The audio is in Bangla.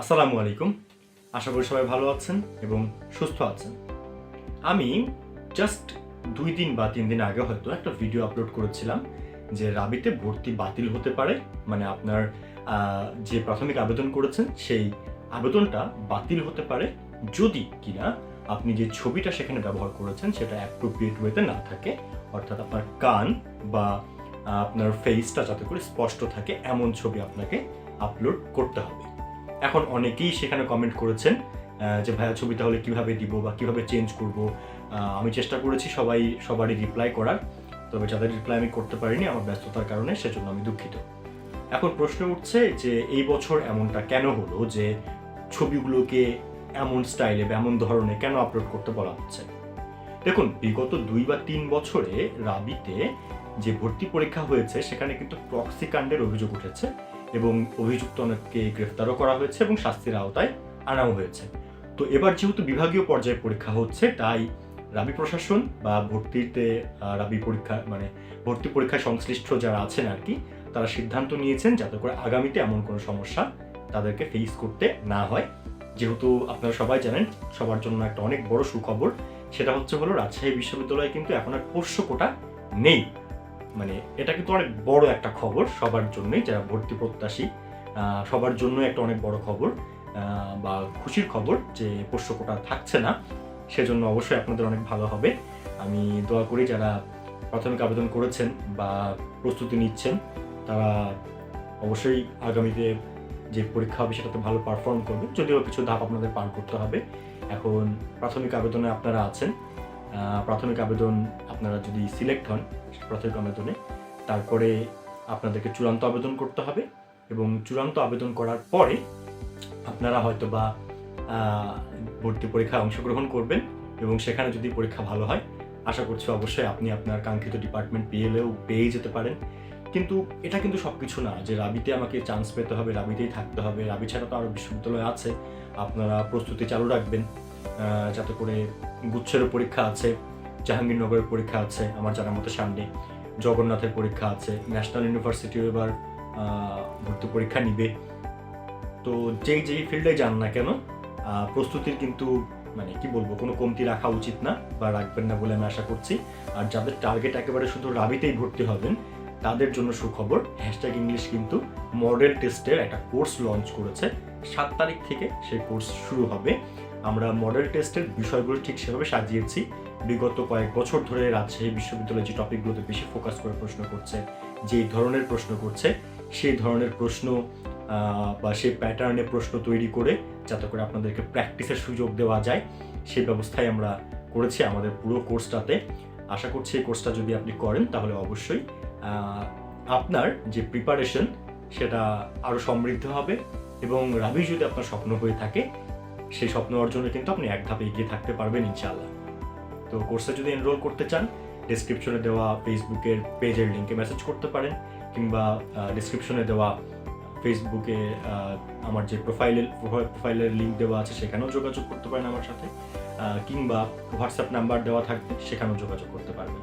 আসসালামু আলাইকুম। আশা করি সবাই ভালো আছেন এবং সুস্থ আছেন। আমি জাস্ট দুই দিন বা তিন দিন আগে হয়তো একটা ভিডিও আপলোড করেছিলাম যে রাবিতে ভর্তি বাতিল হতে পারে। মানে আপনার যে প্রাথমিক আবেদন করেছেন সেই আবেদনটা বাতিল হতে পারে। যদি কিনা আপনি যে ছবিটা সেখানে ব্যবহার করেছেন সেটা অ্যাপ্রোপ্রিয়েট ওয়েতে না থাকে, অর্থাৎ আপনার কান বা আপনার ফেসটা যাতে করে স্পষ্ট থাকে, এমন ছবি আপনাকে আপলোড করতে হবে। এখন অনেকেই সেখানে কমেন্ট করেছেন যে ভাইয়া ছবি তাহলে কীভাবে দিব বা কীভাবে চেঞ্জ করব? আমি চেষ্টা করেছি সবাই, সবারই রিপ্লাই করার, তবে যাদের রিপ্লাই আমি করতে পারিনি আমার ব্যস্ততার কারণে সেজন্য আমি দুঃখিত। এখন প্রশ্ন উঠছে যে এই বছর এমনটা কেন হলো যে ছবিগুলোকে এমন স্টাইলে বা এমন ধরনের কেন আপলোড করতে বলা হচ্ছে? দেখুন, বিগত দুই বা তিন বছরে রাবিতে যে ভর্তি পরীক্ষা হয়েছে সেখানে কিন্তু প্রক্সি কাণ্ডের অভিযোগ উঠেছে। এবং অভিযুক্ত অনেককে গ্রেফতারও করা হয়েছে এবং শাস্তির আওতায় আনাও হয়েছে। তো এবার যেহেতু বিভাগীয় পর্যায়ে পরীক্ষা হচ্ছে, তাই রাবি প্রশাসন বা ভর্তিতে রাবি পরীক্ষা মানে ভর্তি পরীক্ষায় সংশ্লিষ্ট যারা আছেন আর কি তারা সিদ্ধান্ত নিয়েছেন যাতে করে আগামীতে এমন কোনো সমস্যা তাদেরকে ফেস করতে না হয়। যেহেতু আপনারা সবাই জানেন, সবার জন্য একটা অনেক বড় সুখবর, সেটা হচ্ছে হলো রাজশাহী বিশ্ববিদ্যালয়ে কিন্তু এখন আর পোষ্য কোটা নেই। মানে এটা কিন্তু অনেক বড় একটা খবর সবার জন্যই, যারা ভর্তি প্রত্যাশী সবার জন্য একটা অনেক বড় খবর বা খুশির খবর যে পোষ্য কোটা থাকছে না, সেজন্য অবশ্যই আপনাদের অনেক ভালো হবে। আমি দোয়া করি যারা প্রাথমিক আবেদন করেছেন বা প্রস্তুতি নিচ্ছেন, তারা অবশ্যই আগামীতে যে পরীক্ষা হবে সেটাতে ভালো পারফর্ম করবে। যদিও কিছু ধাপ আপনাদের পার করতে হবে। এখন প্রাথমিক আবেদনে আপনারা আছেন। প্রাথমিক আবেদন আপনারা যদি সিলেক্ট হন প্রাথমিক আবেদনে তারপরে আপনাদেরকে চূড়ান্ত আবেদন করতে হবে এবং চূড়ান্ত আবেদন করার পরে আপনারা হয়তো বা ভর্তি পরীক্ষায় অংশগ্রহণ করবেন এবং সেখানে যদি পরীক্ষা ভালো হয়, আশা করছি অবশ্যই আপনি আপনার কাঙ্ক্ষিত ডিপার্টমেন্ট পেলেও পেয়ে যেতে পারেন। কিন্তু এটা কিন্তু সব কিছু না, যে রাবিতে আমাকে চান্স পেতে হবে, রাবিতেই থাকতে হবে, রাবি ছাড়া তো আরও বিশ্ববিদ্যালয় আছে, আপনারা প্রস্তুতি চালু রাখবেন যাতে করে গুচ্ছেরও পরীক্ষা আছে জাহাঙ্গীরনগরের পরীক্ষা আছে, আমার জানার মতো সামনে জগন্নাথের পরীক্ষা আছে, ন্যাশনাল ইউনিভার্সিটিও এবার ভর্তি পরীক্ষা নিবে। তো যেই যেই ফিল্ডে যান না কেন প্রস্তুতির কিন্তু মানে কি বলব, কোনো কমতি রাখা উচিত না বা রাখবেন না বলে আমি আশা করছি। আর যাদের টার্গেট একেবারে শুধু রাবিতেই ভর্তি হবেন, তাদের জন্য সুখবর হ্যাশট্যাগ ইংলিশ কিন্তু মডেল টেস্টের একটা কোর্স লঞ্চ করেছে। সাত তারিখ থেকে সেই কোর্স শুরু হবে। আমরা মডেল টেস্টের বিষয়গুলো ঠিক সেভাবে সাজিয়েছি। বিগত কয়েক বছর ধরে রাজশাহী বিশ্ববিদ্যালয় যে টপিকগুলোতে বেশি ফোকাস করে প্রশ্ন করছে, যেই ধরনের প্রশ্ন করছে, সেই ধরনের প্রশ্ন বা সেই প্যাটার্নে প্রশ্ন তৈরি করে যাতে করে আপনাদেরকে প্র্যাকটিসের সুযোগ দেওয়া যায়, সেই ব্যবস্থাই আমরা করেছি আমাদের পুরো কোর্সটাতে আশা করছি এই কোর্সটা যদি আপনি করেন তাহলে অবশ্যই আপনার যে প্রিপারেশন সেটা আরও সমৃদ্ধ হবে এবং রাবি যদি আপনার স্বপ্ন হয়ে থাকে সেই স্বপ্ন অর্জনে কিন্তু আপনি এক ধাপে এগিয়ে থাকতে পারবেন ইনশাআল্লাহ। তো কোর্সে যদি এনরোল করতে চান ডিসক্রিপশনে দেওয়া ফেসবুকের পেজের লিঙ্কে মেসেজ করতে পারেন, কিংবা ডিসক্রিপশনে দেওয়া ফেসবুকে আমার যে প্রোফাইলের প্রোফাইলের লিঙ্ক দেওয়া আছে, সেখানেও যোগাযোগ করতে পারেন আমার সাথে। কিংবা হোয়াটসঅ্যাপ নাম্বার দেওয়া থাকবে, সেখানেও যোগাযোগ করতে পারবেন।